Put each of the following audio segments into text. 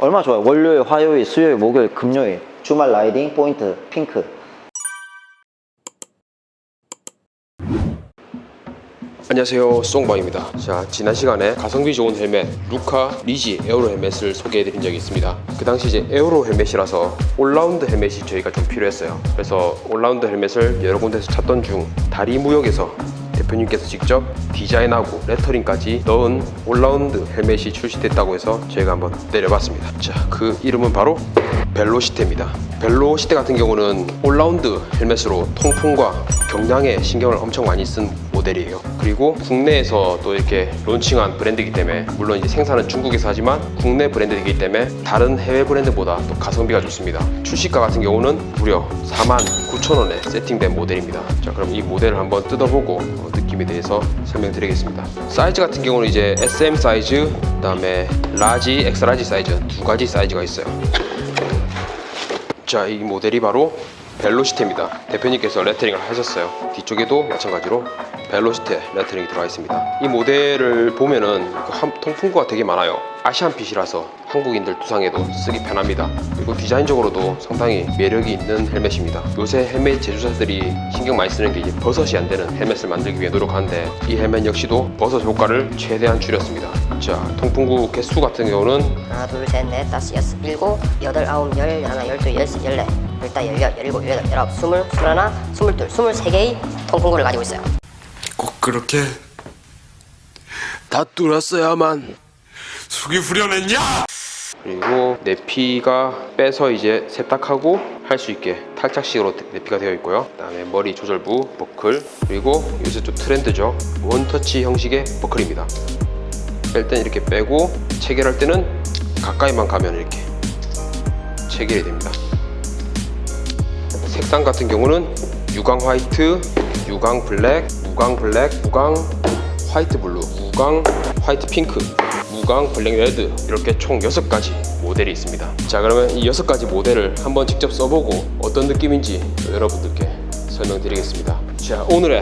얼마 좋아요. 월요일, 화요일, 수요일, 목요일, 금요일. 주말 라이딩, 포인트, 핑크. 안녕하세요 송방입니다 자 지난 시간에 가성비 좋은 헬멧 루카 리지 에어로 헬멧을 소개해 드린 적이 있습니다 그 당시 이제 에어로 헬멧이라서 올라운드 헬멧이 저희가 좀 필요했어요 그래서 올라운드 헬멧을 여러 군데서 찾던 중 다리 무역에서 대표님께서 직접 디자인하고 레터링까지 넣은 올라운드 헬멧이 출시됐다고 해서 저희가 한번 내려봤습니다. 자 그 이름은 바로 벨로시테입니다. 벨로시테 같은 경우는 올라운드 헬멧으로 통풍과 경량에 신경을 엄청 많이 쓴 모델이에요. 그리고 국내에서 또 이렇게 론칭한 브랜드이기 때문에 물론 이제 생산은 중국에서 하지만 국내 브랜드이기 때문에 다른 해외 브랜드보다 또 가성비가 좋습니다. 출시가 같은 경우는 무려 49,000원에 세팅된 모델입니다. 자, 그럼 이 모델을 한번 뜯어보고 어, 느낌에 대해서 설명드리겠습니다. 사이즈 같은 경우는 이제 SM 사이즈, 그다음에 라지, 엑스라지 사이즈 두 가지 사이즈가 있어요. 자, 이 모델이 바로 벨로시테입니다. 대표님께서 레터링을 하셨어요. 뒤쪽에도 마찬가지로 벨로시테 레터링이 들어가 있습니다. 이 모델을 보면은 그 한- 통풍구가 되게 많아요. 아시안핏이라서 한국인들 두상에도 쓰기 편합니다. 그리고 디자인적으로도 상당히 매력이 있는 헬멧입니다. 요새 헬멧 제조사들이 신경 많이 쓰는 게 버섯이 안 되는 헬멧을 만들기 위해 노력하는데 이 헬멧 역시도 버섯 효과를 최대한 줄였습니다. 자, 통풍구 개수 같은 경우는 하나 둘 셋 넷 다섯 여섯 일곱 여덟 아홉 열 하나 열두 열세 열네 일곱 열여덟 열아홉 스물 스물하나 스물둘 스물세 개의 통풍구를 가지고 있어요. 꼭 그렇게 다 뚫었어야만 속이 후련했냐? 그리고 내피가 빼서 이제 세탁하고 할 수 있게 탈착식으로 내피가 되어 있고요. 그다음에 머리 조절부 버클 그리고 요새 좀 트렌드죠. 원터치 형식의 버클입니다. 뺄 땐 이렇게 빼고 체결할 때는 가까이만 가면 이렇게 체결이 됩니다. 색상 같은 경우는 유광 화이트, 유광 블랙, 무광 블랙, 무광 화이트 블루, 무광 화이트 핑크, 무광 블랙 레드 이렇게 총 6가지 모델이 있습니다. 자 그러면 이 6가지 모델을 한번 직접 써보고 어떤 느낌인지 여러분들께 설명드리겠습니다. 자 오늘의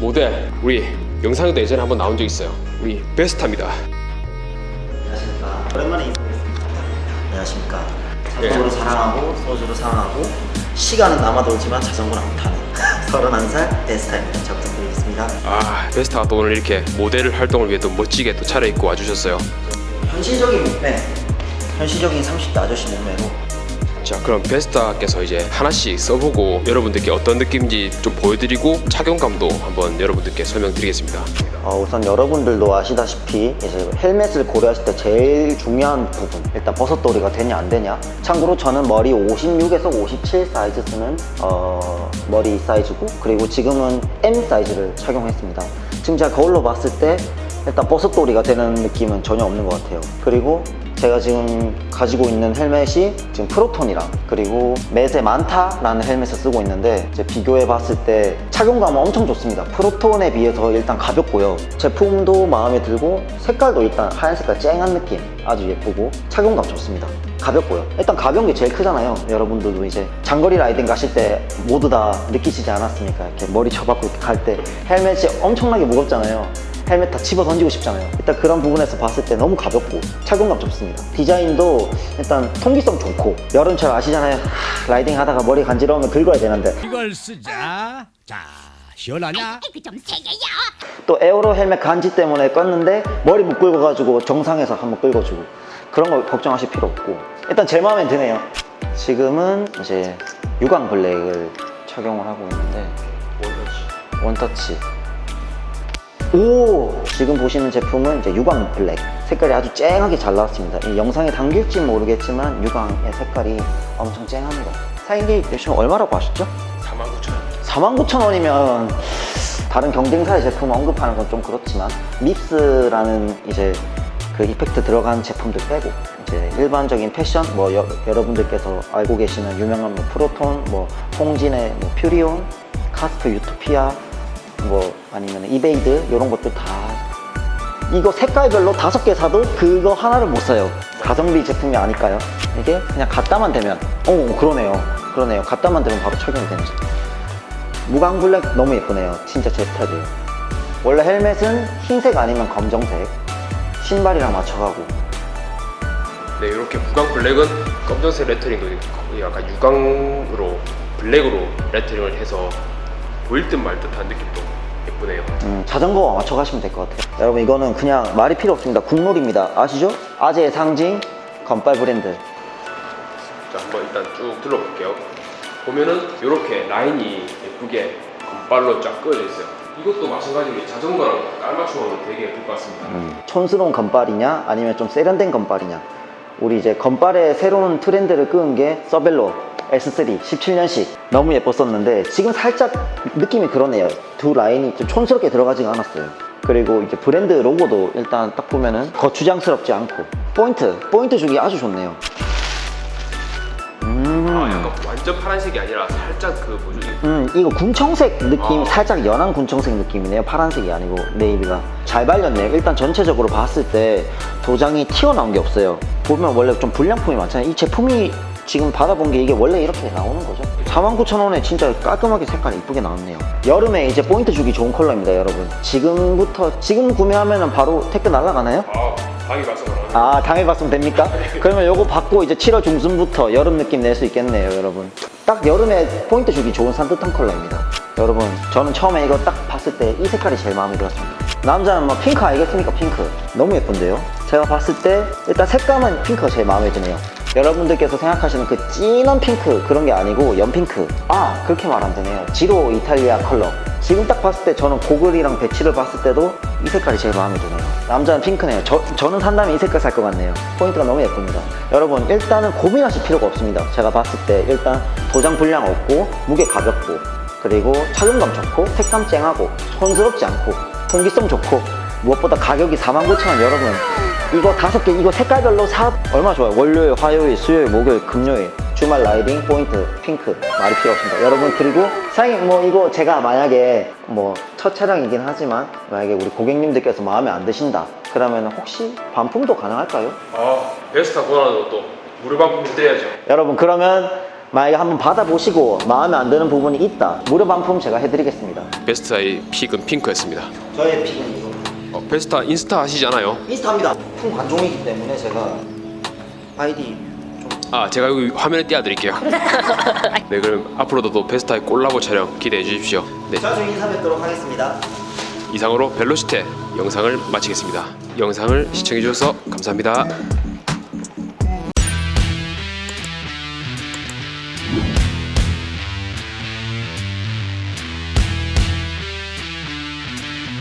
모델 우리 영상에도 예전에 한번 나온 적 있어요. 우리 베스타입니다. 안녕하십니까. 오랜만에 인사드리겠습니다. 안녕하십니까. 예. 자전거를 사랑하고 소주를 사랑하고 시간은 남아돌지만 자전거는 안 타는 31살 데스타입니다. 잘 부탁드리겠습니다. 아 베스타가 또 오늘 이렇게 모델 활동을 위해 또 멋지게 또 차려입고 와주셨어요. 현실적인 몸매, 현실적인 30대 아저씨 몸매로 자 그럼 베스타께서 이제 하나씩 써보고 여러분들께 어떤 느낌인지 좀 보여드리고 착용감도 한번 여러분들께 설명드리겠습니다. 어, 우선 여러분들도 아시다시피 이제 헬멧을 고려하실 때 제일 중요한 부분 일단 버섯돌이가 되냐 안 되냐. 참고로 저는 머리 56에서 57 사이즈 쓰는 어, 머리 사이즈고 그리고 지금은 M 사이즈를 착용했습니다. 지금 제가 거울로 봤을 때 일단 버섯돌이가 되는 느낌은 전혀 없는 것 같아요 그리고 제가 지금 가지고 있는 헬멧이 지금 프로톤이랑 그리고 매세 많다라는 헬멧을 쓰고 있는데 비교해 봤을 때 착용감은 엄청 좋습니다. 프로톤에 비해서 일단 가볍고요. 제품도 마음에 들고 색깔도 일단 하얀 색깔 쨍한 느낌 아주 예쁘고 착용감 좋습니다. 가볍고요. 일단 가벼운 게 제일 크잖아요. 여러분들도 이제 장거리 라이딩 가실 때 모두 다 느끼시지 않았습니까? 이렇게 머리 쳐박고 갈 때 헬멧이 엄청나게 무겁잖아요. 헬멧 다 집어 던지고 싶잖아요. 일단 그런 부분에서 봤을 때 너무 가볍고 착용감 좋습니다. 디자인도 일단 통기성 좋고 여름철 아시잖아요. 하, 라이딩 하다가 머리 간지러우면 긁어야 되는데 이걸 쓰자. 자, 시원하냐? 그좀 세게요. 또 에어로 헬멧 간지 때문에 껐는데 머리 못 긁어가지고 정상에서 한번 긁어주고 그런 거 걱정하실 필요 없고 일단 제 마음에 드네요. 지금은 이제 유광 블랙을 착용을 하고 있는데 원터치 오! 지금 보시는 제품은 이제 유광 블랙. 색깔이 아주 쨍하게 잘 나왔습니다. 이 영상에 담길지 모르겠지만 유광의 색깔이 엄청 쨍합니다 사인기 대충 얼마라고 하셨죠? 49,000원 49,000원이면 다른 경쟁사의 제품 언급하는 건 좀 그렇지만 밉스라는 이제 그 이펙트 들어간 제품들 빼고 이제 일반적인 패션 뭐 여, 러분들께서 알고 계시는 유명한 뭐 프로톤 뭐 홍진의 뭐 퓨리온 카스트 유토피아 뭐 아니면 이베이드 이런 것들 다 이거 색깔별로 다섯 개 사도 그거 하나를 못 사요. 가성비 제품이 아닐까요? 이게 그냥 갖다만 대면, 오, 그러네요. 그러네요. 갖다만 대면 바로 착용이 되는. 무광 블랙 너무 예쁘네요. 진짜 제 스타일이에요. 원래 헬멧은 흰색 아니면 검정색. 신발이랑 맞춰가고. 네, 이렇게 무광 블랙은 검정색 레터링도 약간 유광으로 블랙으로 레터링을 해서 보일 듯 말 듯한 느낌도 예쁘네요. 음, 자전거와 맞춰 가시면 될 것 같아요. 여러분 이거는 그냥 말이 필요 없습니다. 국룰입니다. 아시죠? 아재의 상징 건빨 브랜드. 자, 한번 일단 쭉 둘러볼게요. 보면은 이렇게 라인이 예쁘게 건발로 쫙 그어져 있어요. 이것도 마찬가지로 자전거랑 깔맞춤하면 되게 예쁠 것 같습니다. 음, 촌스러운 건빨이냐 아니면 좀 세련된 건빨이냐 우리 이제 건빨의 새로운 트렌드를 끄은 게 서벨로 S3 17년식 너무 예뻤었는데 지금 살짝 느낌이 그러네요 두 라인이 좀 촌스럽게 들어가지가 않았어요 그리고 이제 브랜드 로고도 일단 딱 보면은 거추장스럽지 않고 포인트 포인트 주기 아주 좋네요 아, 약간 완전 파란색이 아니라 살짝 그 뭐죠? 음, 이거 군청색 느낌, 아. 살짝 연한 군청색 느낌이네요. 파란색이 아니고 네이비가 잘 발렸네요. 일단 전체적으로 봤을 때 도장이 튀어나온 게 없어요. 보면 원래 좀 불량품이 많잖아요. 이 제품이 지금 받아본 게 이게 원래 이렇게 나오는 거죠. 49,000원에 진짜 깔끔하게 색깔이 이쁘게 나왔네요. 여름에 이제 포인트 주기 좋은 컬러입니다, 여러분. 지금부터, 지금 구매하면 바로 택배 날아가나요? 아, 방이 말씀하는 아, 됩니까? 그러면 요거 받고 이제 7월 중순부터 여름 느낌 낼 수 있겠네요, 여러분. 딱 여름에 포인트 주기 좋은 산뜻한 컬러입니다. 여러분, 저는 처음에 이거 딱 봤을 때 이 색깔이 제일 마음에 들었습니다. 남자는 뭐 핑크 알겠습니까? 핑크. 너무 예쁜데요? 제가 봤을 때 일단 색감은 핑크가 제일 마음에 드네요. 여러분들께서 생각하시는 그 진한 핑크 그런 게 아니고 연핑크. 아, 그렇게 말 안 되네요. 지로 이탈리아 컬러. 지금 딱 봤을 때 저는 고글이랑 배치를 봤을 때도 이 색깔이 제일 마음에 드네요. 남자는 핑크네요. 저, 저는 산다면 이 색깔 살 것 같네요. 포인트가 너무 예쁩니다. 여러분, 일단은 고민하실 필요가 없습니다. 제가 봤을 때 일단 도장 분량 없고, 무게 가볍고, 그리고 착용감 좋고, 색감 쨍하고, 촌스럽지 않고, 통기성 좋고, 무엇보다 가격이 49,000원 여러분. 이거 다섯 개, 이거 색깔별로 사, 얼마 좋아요. 월요일, 화요일, 수요일, 목요일, 금요일. 주말 라이딩, 포인트, 핑크. 말이 필요 없습니다. 여러분, 그리고 사장님, 뭐, 이거 제가 만약에 뭐, 첫 차량이긴 하지만, 만약에 우리 고객님들께서 마음에 안 드신다. 그러면 혹시 반품도 가능할까요? 아, 베스타 권한으로 또 무료 방품 해드려야죠. 여러분, 그러면 만약에 한번 받아보시고 마음에 안 드는 부분이 있다. 무료 반품 제가 해드리겠습니다. 베스타의 픽은 핑크였습니다. 저의 픽은 이거. 어, 베스타 인스타 하시잖아요. 인스타입니다. 품 관종이기 때문에 제가 아이디 아, 제가 여기 화면에 띄워드릴게요. 네, 그럼 앞으로도 또 베스타의 콜라보 촬영 기대해 주십시오. 네, 자주 인사 뵙도록 하겠습니다. 이상으로 벨로시테 영상을 마치겠습니다. 영상을 시청해 주셔서 감사합니다.